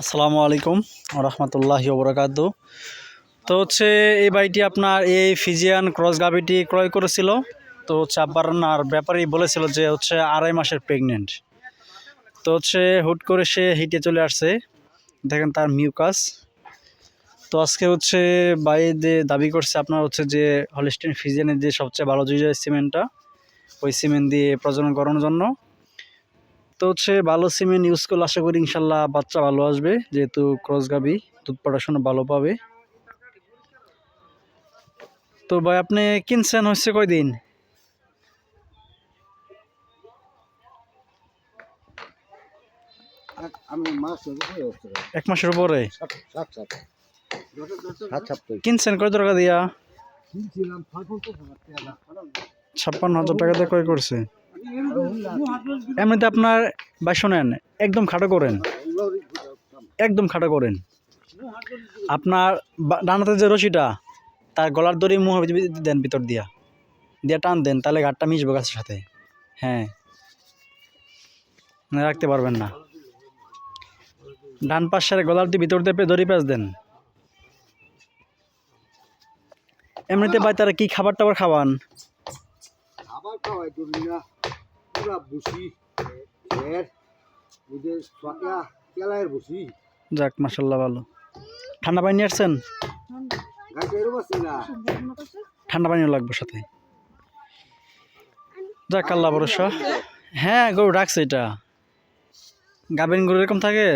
আসসালামু আলাইকুম রহমতুল্লাহি ওবরাকাত। তো হচ্ছে এই বাড়িটি আপনার এই ফিজিয়ান ক্রস গাভিটি ক্রয় করেছিল। তো হচ্ছে আব্বার ব্যাপারেই বলেছিল যে হচ্ছে আড়াই মাসের প্রেগনেন্ট। তো হচ্ছে হুট করে সে হিটে চলে আসছে। দেখেন তার মিউকাস। তো আজকে হচ্ছে বাইরে দাবি করছে আপনার হচ্ছে যে হলিস্টিন ফিজিয়ানের যে সবচেয়ে ভালো জুজের সিমেন্টটা, ওই সিমেন্ট দিয়ে প্রজনন করানোর জন্য। তো হচ্ছে ভালো সিমেন্ট ইউজ করলে আশা করি ইনশাল্লাহ বাচ্চা ভালো আসবে যেহেতু ক্রস গাবি দুধ পড়াশোনা ভালো পাবে। তো ভাই আপনি কিনছেন হচ্ছে কয়দিন? এক- মাসের উপরে? কিনছেন কয় টাকা দিয়া? ছাপ্পান্ন হাজার টাকা দিয়ে ক্রয় করছে। এমনিতে আপনার বা শোনেন, একদম খাটো করেন। একদম খাটো করেন। আপনার ডানাতে যে রশিটা, তার গলার দড়ি মুখ দেন, ভিতর দিয়া। দিয়া টান দেন, তাহলে ঘাটটা মিশবে গাছের সাথে। হ্যাঁ। রাখতে পারবেন না। ডান পাশের গলার দিয়ে ভিতর দিয়ে দড়ি প্যাঁচ দেন। এমনিতে ভাই তারা কি খাবার টাবার খাওয়ান? পুরা বসি এর বুঝে সকা কেলায়ের বসি যাক মাসাল্লাহ ভালো। ঠান্ডা পানি নিয়ে আসছেন ঠান্ডা পানিও লাগবে সাথে। যাক আল্লাহ ভরসা। হ্যাঁ গরু রাখছে এটা। গাবেন গরু এরকম থাকে?